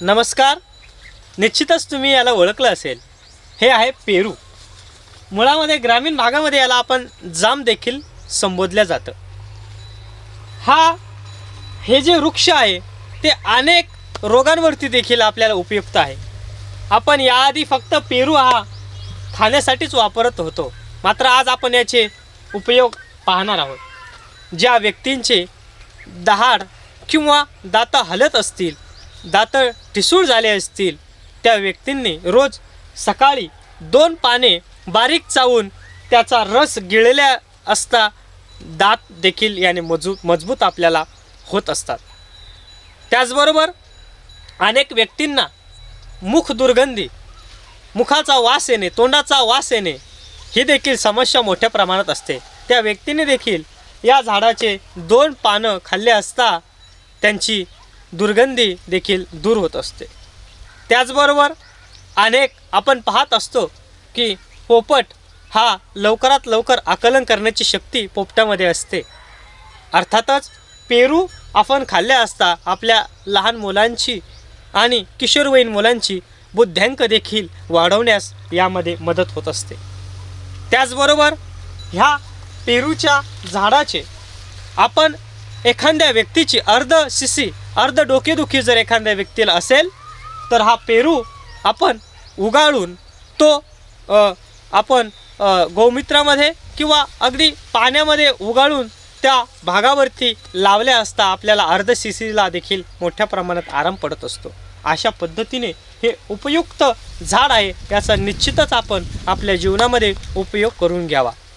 नमस्कार. निश्चितच तुम्ही याला ओळखलं असेल. हे आहे पेरू. मुळामध्ये ग्रामीण भागामध्ये याला आपण जाम देखील संबोधलं जातं. हा हे जे वृक्ष आहे ते अनेक रोगांवरती देखील आपल्याला उपयुक्त आहे. आपण याआधी फक्त पेरू हा खाण्यासाठीच वापरत होतो. मात्र आज आपण याचे उपयोग पाहणार आहोत. ज्या व्यक्तींचे दहाड किंवा दातं हलत असतील दातं ठिसूळ झाले असतील त्या व्यक्तींनी रोज सकाळी दोन पाने बारीक चावून त्याचा रस गिळल्या असता दात देखील याने मजू मजबूत आपल्याला होत असतात. त्याचबरोबर अनेक व्यक्तींना मुख दुर्गंधी मुखाचा वास येणे तोंडाचा वास येणे ही देखील समस्या मोठ्या प्रमाणात असते. त्या व्यक्तीने देखील या झाडाचे दोन पानं खाल्ले असता त्यांची दुर्गंधी देखील दूर होत असते. त्याचबरोबर अनेक आपण पाहत असतो की पोपट हा लवकरात लवकर आकलन करण्याची शक्ती पोपटामध्ये असते. अर्थातच पेरू आपण खाल्ले असता आपल्या लहान मुलांची आणि किशोरवयीन मुलांची बुद्ध्यांक देखील वाढवण्यास यामध्ये मदत होत असते. त्याचबरोबर ह्या पेरूच्या झाडाचे आपण एखाद्या व्यक्तीची अर्ध शिशी अर्ध डोकेदुखी जर एखाद्या व्यक्तीला असेल तर हा पेरू आपण उगाळून तो आपण गोमित्रामध्ये किंवा अगदी पाण्यामध्ये उगाळून त्या भागावरती लावल्या असता आपल्याला अर्ध शिशीला देखील मोठ्या प्रमाणात आराम पडत असतो. अशा पद्धतीने हे उपयुक्त झाड आहे याचा निश्चितच आपण आपल्या जीवनामध्ये उपयोग करून घ्यावा.